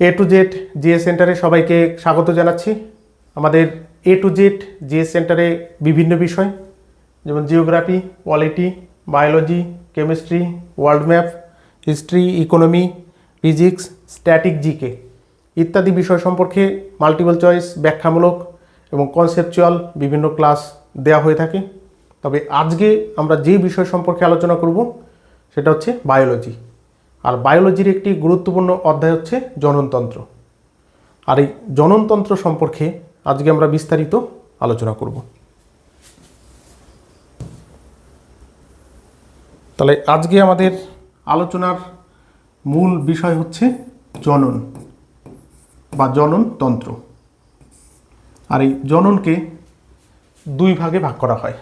A to Z GS সেন্টারে সবাইকে স্বাগত জানাচ্ছি। আমাদের এ টু জেড জিএস সেন্টারে বিভিন্ন বিষয়, যেমন geography polity biology chemistry world map history economy physics static GK ইত্যাদি বিষয় সম্পর্কে মাল্টিপল চয়েস ব্যাখ্যামূলক এবং কনসেপচুয়াল বিভিন্ন ক্লাস দেওয়া হয়ে থাকে। তবে আজকে আমরা যে বিষয় সম্পর্কে আলোচনা করব, সেটা হচ্ছে বায়োলজি আর বায়োলজির একটি গুরুত্বপূর্ণ অধ্যায় হচ্ছে জননতন্ত্র। আর এই জননতন্ত্র সম্পর্কে আজকে আমরা বিস্তারিত আলোচনা করব। তাহলে আজকে আমাদের আলোচনার মূল বিষয় হচ্ছে জনন বা জননতন্ত্র। আর এই জননকে দুই ভাগে ভাগ করা হয়।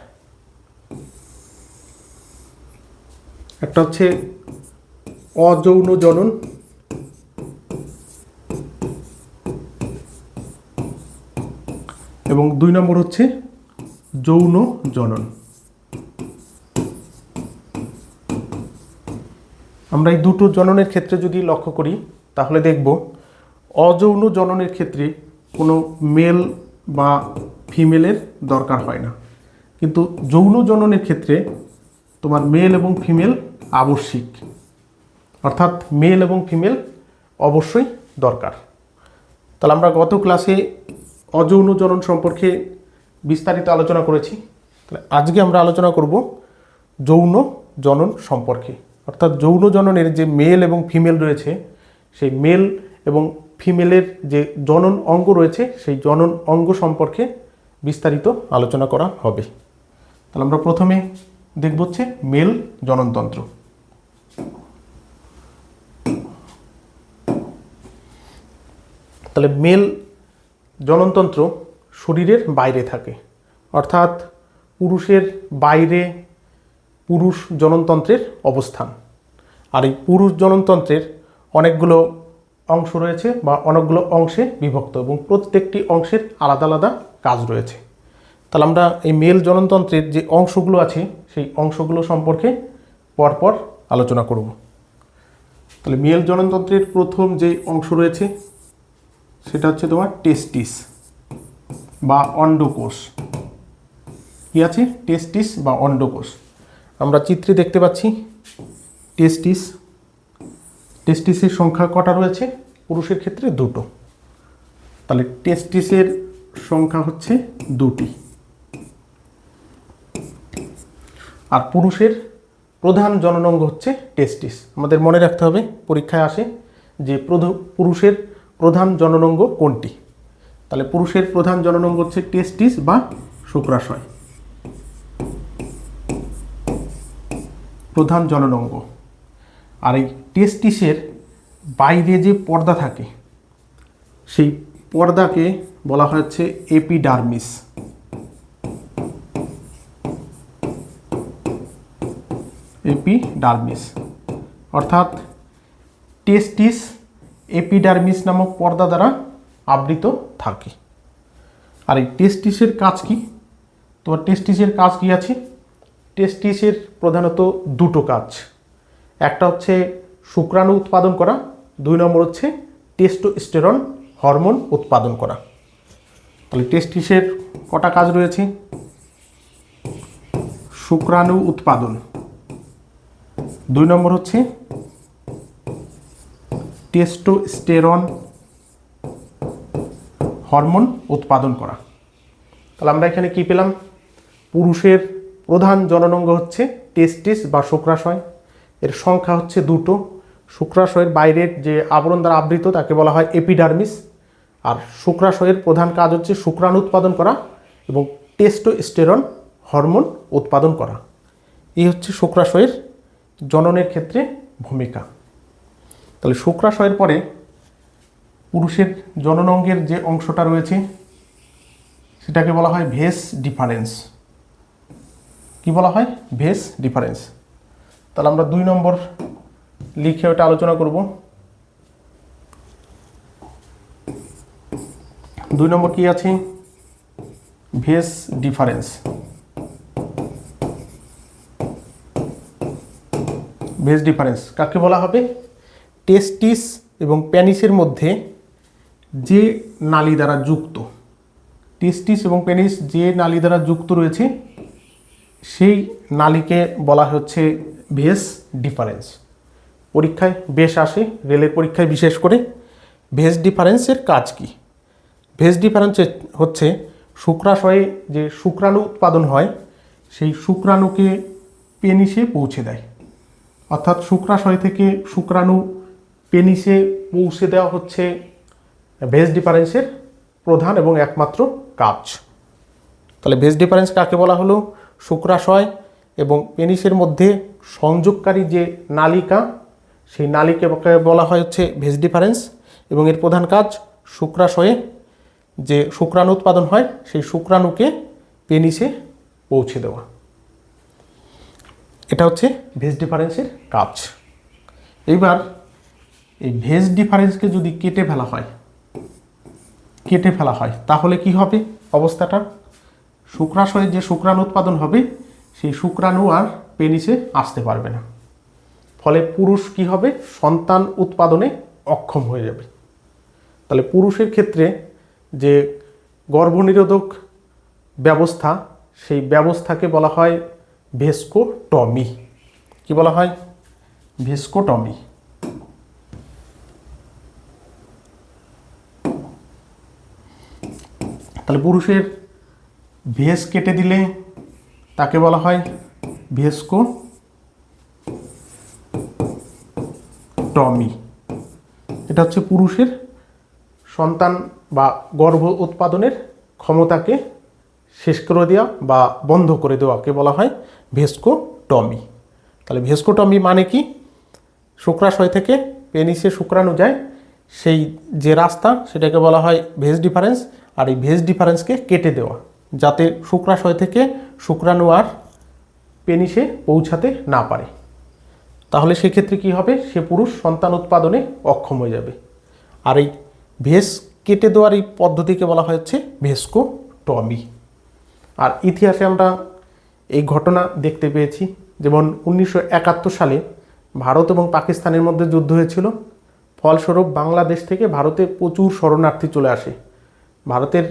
একটা হচ্ছে অযৌন জনন। এবং দুই নম্বর হচ্ছে যৌন জনন। আমরা এই দুটো জননের ক্ষেত্রে যদি লক্ষ্য করি, তাহলে দেখব অযৌন জননের ক্ষেত্রে কোনো মেল বা ফিমেলের দরকার হয় না। কিন্তু যৌন জননের ক্ষেত্রে তোমার মেল এবং ফিমেল আবশ্যিক। অর্থাৎ মেল এবং ফিমেল অবশ্যই দরকার। তাহলে আমরা গত ক্লাসে অযৌন জনন সম্পর্কে বিস্তারিত আলোচনা করেছি। তাহলে আজকে আমরা আলোচনা করব যৌন জনন সম্পর্কে। অর্থাৎ যৌন জননের যে মেল এবং ফিমেল রয়েছে, সেই মেল এবং ফিমেলের যে জনন অঙ্গ রয়েছে, সেই জনন অঙ্গ সম্পর্কে বিস্তারিত আলোচনা করা হবে। তাহলে আমরা প্রথমে দেখব হচ্ছে মেল জননতন্ত্র। তাহলে মেল জননতন্ত্র শরীরের বাইরে থাকে। অর্থাৎ পুরুষের বাইরে পুরুষ জননতন্ত্রের অবস্থান। আর এই পুরুষ জননতন্ত্রের অনেকগুলো অংশ রয়েছে বা অনেকগুলো অংশে বিভক্ত এবং প্রত্যেকটি অংশের আলাদা আলাদা কাজ রয়েছে। তাহলে আমরা এই মেল জননতন্ত্রের যে অংশগুলো আছে, সেই অংশগুলো সম্পর্কে পরপর আলোচনা করব। তাহলে মেল জননতন্ত্রের প্রথম যে অংশ রয়েছে সেটা হচ্ছে তোমার টেস্টিস বা অন্ডকোষ। কি আছে? টেস্টিস বা অন্ডকোষ। আমরা চিত্রে দেখতে পাচ্ছি টেস্টিস টেস্টিসের সংখ্যা কটা রয়েছে? পুরুষের ক্ষেত্রে দুটো। তাহলে টেস্টিসের সংখ্যা হচ্ছে দুটি। আর পুরুষের প্রধান জননাঙ্গ হচ্ছে টেস্টিস আমাদের মনে রাখতে হবে, পরীক্ষায় আসে যে পুরুষের প্রধান জননাঙ্গ কোনটি? তাহলে পুরুষের প্রধান জননঙ্গ হচ্ছে টেস্টিস বা শুক্রাশয়। প্রধান জননাঙ্গ। আর এই টেস্টিসের বাইরে যে পর্দা থাকে, সেই পর্দাকে বলা হচ্ছে এপিডার্মিস এপিডার্মিস অর্থাৎ টেস্টিস এপিডার্মিস নামক পর্দা দ্বারা আবৃত থাকে। আর এই টেস্টিসের কাজ কি? তোমার টেস্টিসের কাজ কি আছে? টেস্টিসের প্রধানত দুটো কাজ। একটা হচ্ছে শুক্রাণু উৎপাদন করা, দুই নম্বর হচ্ছে টেস্টোস্টেরন হরমোন উৎপাদন করা। তাহলে টেস্টিসের কটা কাজ রয়েছে? শুক্রাণু উৎপাদন। দুই নম্বর হচ্ছে টেস্টোস্টেরন হরমোন উৎপাদন করা। তাহলে আমরা এখানে কি পেলাম? পুরুষের প্রধান জননাঙ্গ হচ্ছে টেস্টিস বা শুক্রাশয়। এর সংখ্যা হচ্ছে দুটো। শুক্রাশয়ের বাইরের যে আবরণ দ্বারা আবৃত, তাকে বলা হয় এপিডার্মিস আর শুক্রাশয়ের প্রধান কাজ হচ্ছে শুক্রাণু উৎপাদন করা এবং টেস্টোস্টেরন হরমোন উৎপাদন করা। এই হচ্ছে শুক্রাশয়ের জননের ক্ষেত্রে ভূমিকা। তাহলে শুক্রাশয়ের পরে পুরুষের জননঙ্গের যে অংশটা রয়েছে, সেটাকে বলা হয় ভেস ডিফারেন্স। কি বলা হয়? Vas difference. তাহলে আমরা দুই নম্বর লিখে ওটা আলোচনা করব। দুই নম্বর কি আছে? Vas difference. Vas difference. কাকে বলা হবে? টেস্টিস এবং প্যানিসের মধ্যে যে নালী দ্বারা যুক্ত, টেস্টিস এবং পেনিস যে নালী দ্বারা যুক্ত রয়েছে, সেই নালীকে বলা হচ্ছে ভেস ডিফারেন্স। পরীক্ষায় বেশ আসে, রেলের পরীক্ষায় বিশেষ করে। ভেস ডিফারেন্সের কাজ কি? ভেস ডিফারেন্স হচ্ছে শুক্রাশয়ে যে শুক্রাণু উৎপাদন হয়, সেই শুক্রাণুকে পেনিসে পৌঁছে দেয়। অর্থাৎ শুক্রাশয় থেকে শুক্রাণু পেনিসে পৌঁছে দেওয়া হচ্ছে ভেজ ডিফারেন্সের প্রধান এবং একমাত্র কাজ। তাহলে ভেজ ডিফারেন্স কাকে বলা হলো? শুক্রাশয় এবং পেনিসের মধ্যে সংযোগকারী যে নালিকা, সেই নালিকাকে বলা হয় হচ্ছে ভেজ ডিফারেন্স এবং এর প্রধান কাজ শুক্রাশয়ে যে শুক্রাণু উৎপাদন হয়, সেই শুক্রাণুকে পেনিসে পৌঁছে দেওয়া। এটা হচ্ছে ভেজ ডিফারেন্সের কাজ। এইবার এই ভেজ ডিফারেন্সকে যদি কেটে ফেলা হয়, কেটে ফেলা হয়, তাহলে কি হবে অবস্থাটা? শুক্রাশয়ে যে শুক্রাণু উৎপাদন হবে, সেই শুক্রাণু আর পেনিসে আসতে পারবে না। ফলে পুরুষ কি হবে? সন্তান উৎপাদনে অক্ষম হয়ে যাবে। তাহলে পুরুষের ক্ষেত্রে যে গর্ভনিরোধক ব্যবস্থা, সেই ব্যবস্থাকে বলা হয় ভেস্কোটমি। কি বলা হয়? ভেস্কোটমি। তাহলে পুরুষের ভেস কেটে দিলে তাকে বলা হয় ভেস্কো টমি। এটা হচ্ছে পুরুষের সন্তান বা গর্ভ উৎপাদনের ক্ষমতাকে শেষ করে দেওয়া বা বন্ধ করে দেওয়াকে বলা হয় ভেস্কোটমি। তাহলে ভেস্কোটমি মানে কি? শুক্রাশয় থেকে পেনিসে শুক্রাণু যায়, সেই যে রাস্তা সেটাকে বলা হয় ভেজ ডিফারেন্স। আর এই ভেজ ডিফারেন্সকে কেটে দেওয়া, যাতে শুক্রাশয় থেকে শুক্রাণু আর পেনিসে পৌঁছাতে না পারে। তাহলে সেক্ষেত্রে কি হবে? সে পুরুষ সন্তান উৎপাদনে অক্ষম হয়ে যাবে। আর এই ভেস কেটে দেওয়ার এই পদ্ধতিকে বলা হয় ভেস্কো টমি আর ইতিহাসে আমরা এই ঘটনা দেখতে পেয়েছি, যেমন উনিশশো একাত্তর সালে ভারত এবং পাকিস্তানের মধ্যে যুদ্ধ হয়েছিল। ফলস্বরূপ বাংলাদেশ থেকে ভারতে প্রচুর শরণার্থী চলে আসে। ভারতের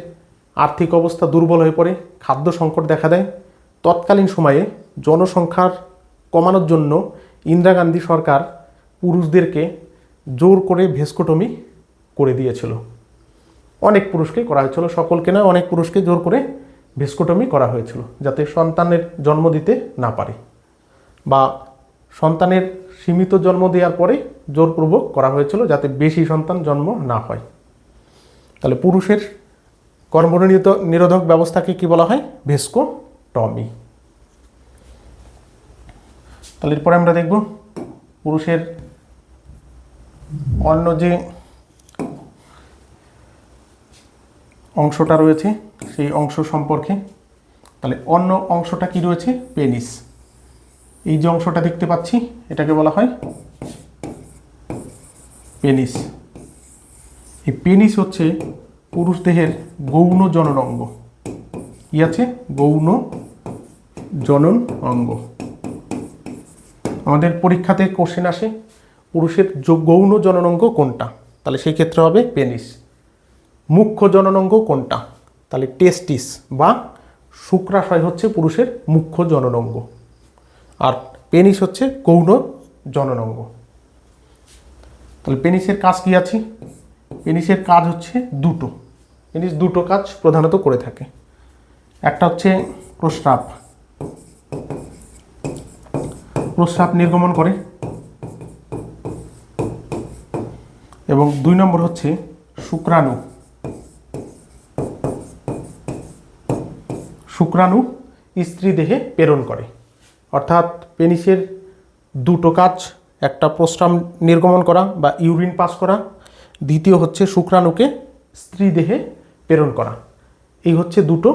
আর্থিক অবস্থা দুর্বল হয়ে পড়ে, খাদ্য সংকট দেখা দেয়। তৎকালীন সময়ে জনসংখ্যার কমানোর জন্য ইন্দিরা গান্ধী সরকার পুরুষদেরকে জোর করে ভেস্কোটমি করে দিয়েছিল। অনেক পুরুষকে করা হয়েছিল, সকলকে নয়, অনেক পুরুষকে জোর করে ভেস্কোটমি করা হয়েছিল, যাতে সন্তানের জন্ম দিতে না পারে বা সন্তানের সীমিত জন্ম দেওয়ার পরে জোরপূর্বক করা হয়েছিল, যাতে বেশি সন্তান জন্ম না হয়। তাহলে পুরুষের কর্মনিরত নিরোধক ব্যবস্থাকে কি বলা হয়? ভেস্কোটমি তাহলে এরপরে আমরা দেখব পুরুষের অন্য যে অংশটা রয়েছে, সেই অংশ সম্পর্কে। তাহলে অন্য অংশটা কি রয়েছে? পেনিস। এই যে অংশটা দেখতে পাচ্ছি, এটাকে বলা হয় পেনিস। এই পেনিস হচ্ছে পুরুষ দেহের গৌণ জনন অঙ্গ কি আছে? গৌণ জনন অঙ্গ আমাদের পরীক্ষাতে কোশ্চেন আসে, পুরুষের গৌণ জননাঙ্গ কোনটা? তাহলে সেই ক্ষেত্রে হবে পেনিস মুখ্য জননাঙ্গ কোনটা? তাহলে টেস্টিস বা শুক্রাশয় হচ্ছে পুরুষের মুখ্য জননাঙ্গ। আর পেনিস হচ্ছে গৌণ জননাঙ্গ। তাহলে পেনিসের কাজ কি আছে? পেনিসের কাজ হচ্ছে দুটো। পেনিস দুটো কাজ প্রধানত করে থাকে। একটা হচ্ছে প্রস্রাব। প্রস্রাব নির্গমন করে। এবং দুই নম্বর হচ্ছে শুক্রাণু। শুক্রাণু স্ত্রী দেহে প্রেরণ করে। অর্থাৎ পেনিসের দুটো কাজ, একটা প্রস্রাব নির্গমন করা বা ইউরিন পাস করা দ্বিতীয় হচ্ছে শুক্রাণুকে স্ত্রী দেহে প্রেরণ করা। এই হচ্ছে দুটো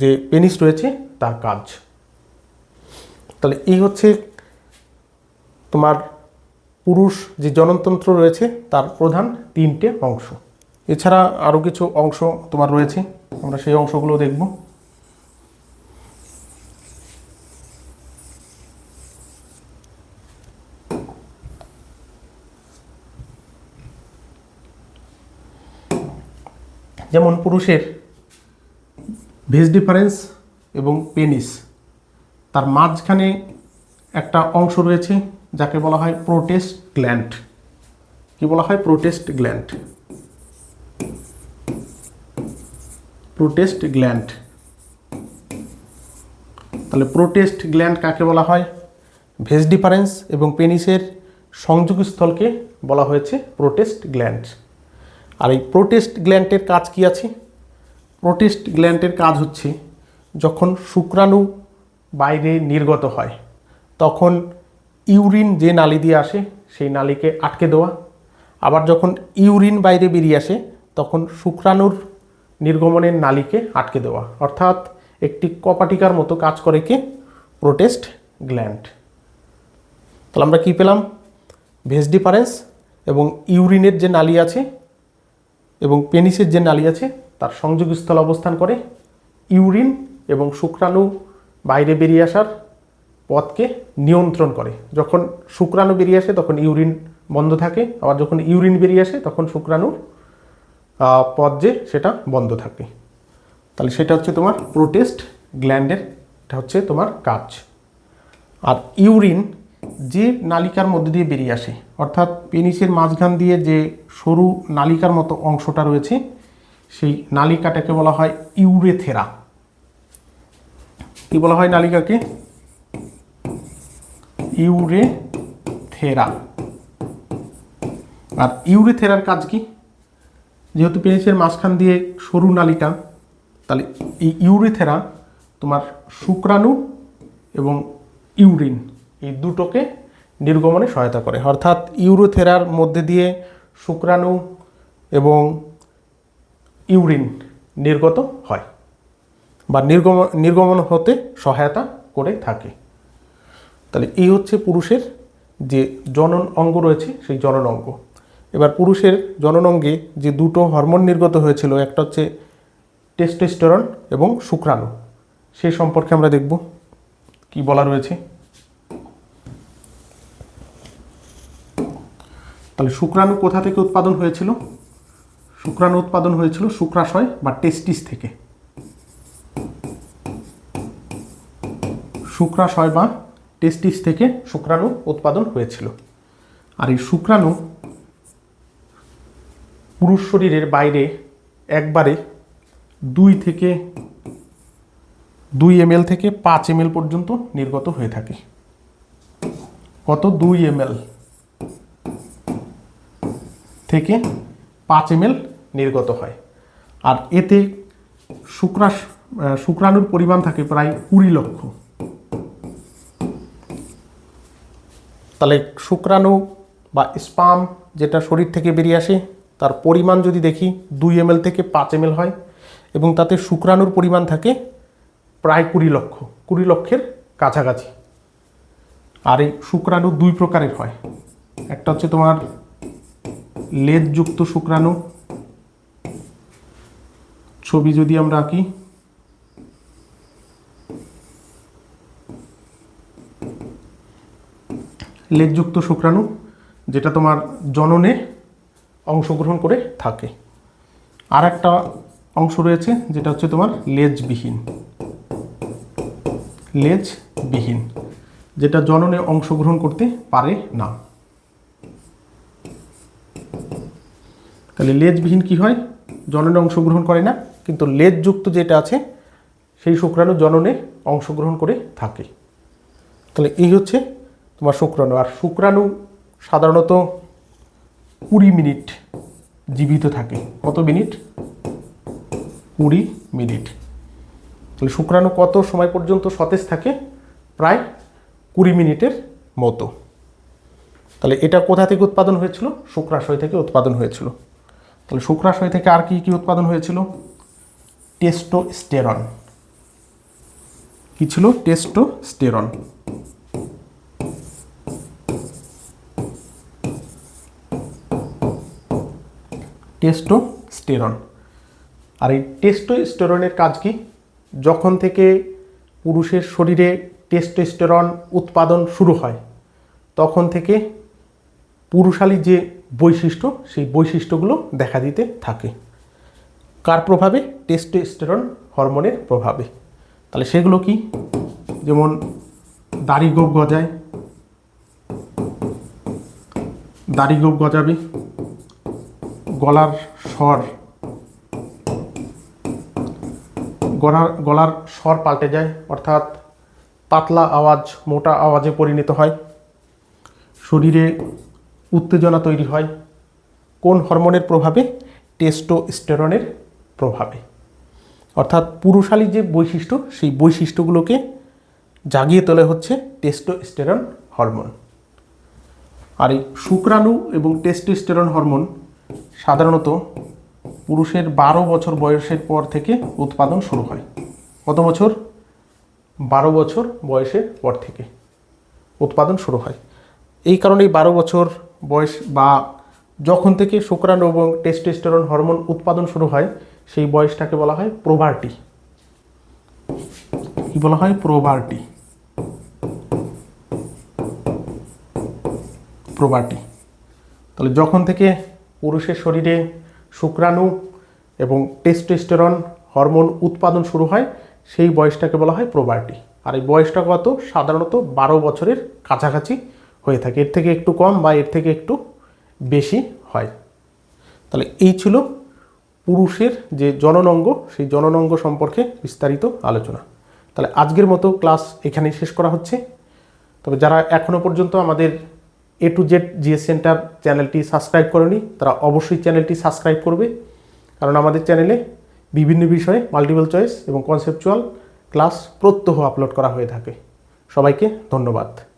যে পেনিস রয়েছে তার কাজ। তাহলে এই হচ্ছে তোমার পুরুষ যে জননতন্ত্র রয়েছে তার প্রধান তিনটে অংশ। এছাড়া আরও কিছু অংশ তোমার রয়েছে, আমরা সেই অংশগুলো দেখব। যেমন পুরুষের ভেজ ডিফারেন্স এবং পেনিস। তার মাঝখানে একটা অংশ রয়েছে যাকে বলা হয় প্রোটেস্ট গ্ল্যান্ড। কি বলা হয়? Prostate gland. Prostate gland. তাহলে প্রোটেস্ট গ্ল্যান্ড কাকে বলা হয়? ভেজ ডিফারেন্স এবং পেনিসের সংযোগস্থলকে বলা হয়েছে প্রোটেস্ট গ্ল্যান্ড। আর এই প্রোটেস্ট গ্ল্যান্ডের কাজ কি আছে? প্রোটেস্ট গ্ল্যান্ডের কাজ হচ্ছে যখন শুক্রাণু বাইরে নির্গত হয়, তখন ইউরিন যে নালি দিয়ে আসে, সেই নালীকে আটকে দেওয়া। আবার যখন ইউরিন বাইরে বেরিয়ে আসে, তখন শুক্রাণুর নির্গমনের নালীকে আটকে দেওয়া। অর্থাৎ একটি কপাটিকার মতো কাজ করে কি? প্রোটেস্ট গ্ল্যান্ড তাহলে আমরা কী পেলাম? ভেজ ডিফারেন্স এবং ইউরিনের যে নালী আছে এবং পেনিসের যে নালী আছে, তার সংযোগস্থল অবস্থান করে ইউরিন এবং শুক্রাণু বাইরে বেরিয়ে আসার পথকে নিয়ন্ত্রণ করে। যখন শুক্রাণু বেরিয়ে আসে, তখন ইউরিন বন্ধ থাকে। আবার যখন ইউরিন বেরিয়ে আসে, তখন শুক্রাণুর পথ যে, সেটা বন্ধ থাকে। তাহলে সেটা হচ্ছে তোমার প্রোটেস্ট গ্ল্যান্ডের, এটা হচ্ছে তোমার কাজ। আর ইউরিন যে নালিকার মধ্যে দিয়ে বেরিয়ে আসে, অর্থাৎ পেনিসের মাঝখান দিয়ে যে সরু নালিকার মতো অংশটা রয়েছে, সেই নালিকাটাকে বলা হয় ইউরেথেরা। কি বলা হয় নালিকাকে? ইউরেথেরা। আর ইউরেথেরার কাজ কি? যেহেতু পেনিসের মাঝখান দিয়ে সরু নালিকা, তাহলে এই ইউরেথেরা তোমার শুক্রাণু এবং ইউরিন। এই দুটোকে নির্গমনে সহায়তা করে। অর্থাৎ ইউরোথেরার মধ্যে দিয়ে শুক্রাণু এবং ইউরিন নির্গত হয় বা নির্গমন নির্গমন হতে সহায়তা করে থাকে। তাহলে এই হচ্ছে পুরুষের যে জনন অঙ্গ রয়েছে, সেই জনন অঙ্গ। এবার পুরুষের জনন অঙ্গে যে দুটো হরমোন নির্গত হয়েছিল, একটা হচ্ছে টেস্টোস্টেরন এবং শুক্রাণু সেই সম্পর্কে আমরা দেখব। কি বলা রয়েছে? তাহলে শুক্রাণু কোথা থেকে উৎপাদন হয়েছিল? শুক্রাণু উৎপাদন হয়েছিল শুক্রাশয় বা টেস্টিস থেকে। শুক্রাশয় বা টেস্টিস থেকে শুক্রাণু উৎপাদন হয়েছিল। আর এই শুক্রাণু পুরুষ শরীরের বাইরে একবারে দুই থেকে দুই এমএল থেকে পাঁচ এমএল পর্যন্ত নির্গত হয়ে থাকে। কত? দুই এমএল। থেকে পাঁচ এমএল নির্গত হয়। আর এতে শুক্রাস শুক্রাণুর পরিমাণ থাকে প্রায় কুড়ি লক্ষ। তাহলে শুক্রাণু বা স্পাম যেটা শরীর থেকে বেরিয়ে আসে, তার পরিমাণ যদি দেখি, দুই এমএল থেকে পাঁচ এমএল হয় এবং তাতে শুক্রাণুর পরিমাণ থাকে প্রায় কুড়ি লক্ষ, কুড়ি লক্ষের কাছাকাছি। আর এই শুক্রাণু দুই প্রকারের হয়। একটা হচ্ছে তোমার লেজযুক্ত শুক্রাণু। ছবি যদি আমরা আঁকি। লেজযুক্ত শুক্রাণু, যেটা তোমার জননে অংশগ্রহণ করে থাকে। আর একটা অংশ রয়েছে, যেটা হচ্ছে তোমার লেজবিহীন। লেজবিহীন, যেটা জননে অংশগ্রহণ করতে পারে না। তাহলে লেজবিহীন কি হয়? জননে অংশগ্রহণ করে না, কিন্তু লেজযুক্ত যেটা আছে, সেই শুক্রাণু জননে অংশগ্রহণ করে থাকে। তাহলে এই হচ্ছে তোমার শুক্রাণু। আর শুক্রাণু সাধারণত কুড়ি মিনিট জীবিত থাকে। কত মিনিট? কুড়ি মিনিট। তাহলে শুক্রাণু কত সময় পর্যন্ত সতেজ থাকে? প্রায় কুড়ি মিনিটের মতো। তাহলে এটা কোথা থেকে উৎপাদন হয়েছিল? শুক্রাশয় থেকে উৎপাদন হয়েছিল। তাহলে শুক্রাশয় থেকে আর কি কি উৎপাদন হয়েছিল? টেস্টোস্টেরন। কি ছিল? টেস্টোস্টেরন। টেস্টোস্টেরন। আর এই টেস্টোস্টেরনের কাজ কি? যখন থেকে পুরুষের শরীরে টেস্টোস্টেরন উৎপাদন শুরু হয়, তখন থেকে পুরুষালী যে বৈশিষ্ট্য, সেই বৈশিষ্ট্যগুলো দেখা দিতে থাকে। কার প্রভাবে? টেস্টোস্টেরন হরমোনের প্রভাবে। তাহলে সেগুলো কি? যেমন দাড়ি গোপ গজায়। দাড়ি গোপ গজাবে। গলার স্বর। গলার গলার স্বর পাল্টে যায়, অর্থাৎ পাতলা আওয়াজ, মোটা আওয়াজে পরিণত হয়। শরীরে উত্তেজনা তৈরি হয়। কোন হরমোনের প্রভাবে? টেস্টোস্টেরনের প্রভাবে। অর্থাৎ পুরুষালী যে বৈশিষ্ট্য, সেই বৈশিষ্ট্যগুলোকে জাগিয়ে তোলে হচ্ছে টেস্টোস্টেরন হরমোন। আর এই শুক্রাণু এবং টেস্টোস্টেরন হরমোন সাধারণত পুরুষের বারো বছর বয়সের পর থেকে উৎপাদন শুরু হয়। কত বছর? বারো বছর বয়সের পর থেকে উৎপাদন শুরু হয়। এই কারণেই বারো বছর বয়স বা যখন থেকে শুক্রাণু এবং টেস্টোস্টেরন হরমোন উৎপাদন শুরু হয়, সেই বয়সটাকে বলা হয় প্রোভার্টি কি বলা হয়? প্রোভার্টি প্রোভার্টি তাহলে যখন থেকে পুরুষের শরীরে শুক্রাণু এবং টেস্টোস্টেরন হরমোন উৎপাদন শুরু হয়, সেই বয়সটাকে বলা হয় প্রোভার্টি আর এই বয়সটা কত? সাধারণত বারো বছরের কাছাকাছি। হয়ে থাকে। এর থেকে একটু কম বা এর থেকে একটু বেশি হয়। তাহলে এই ছিল পুরুষের যে জননঙ্গ, সেই জননঙ্গ সম্পর্কে বিস্তারিত আলোচনা। তাহলে আজকের মতো ক্লাস এখানেই শেষ করা হচ্ছে। তবে যারা এখনও পর্যন্ত আমাদের A to Z GS centre চ্যানেলটি সাবস্ক্রাইব করেনি, তারা অবশ্যই চ্যানেলটি সাবস্ক্রাইব করবে। কারণ আমাদের চ্যানেলে বিভিন্ন বিষয়ে মাল্টিপল চয়েস এবং কনসেপচুয়াল ক্লাস প্রত্যহ আপলোড করা হয়ে থাকে। সবাইকে ধন্যবাদ।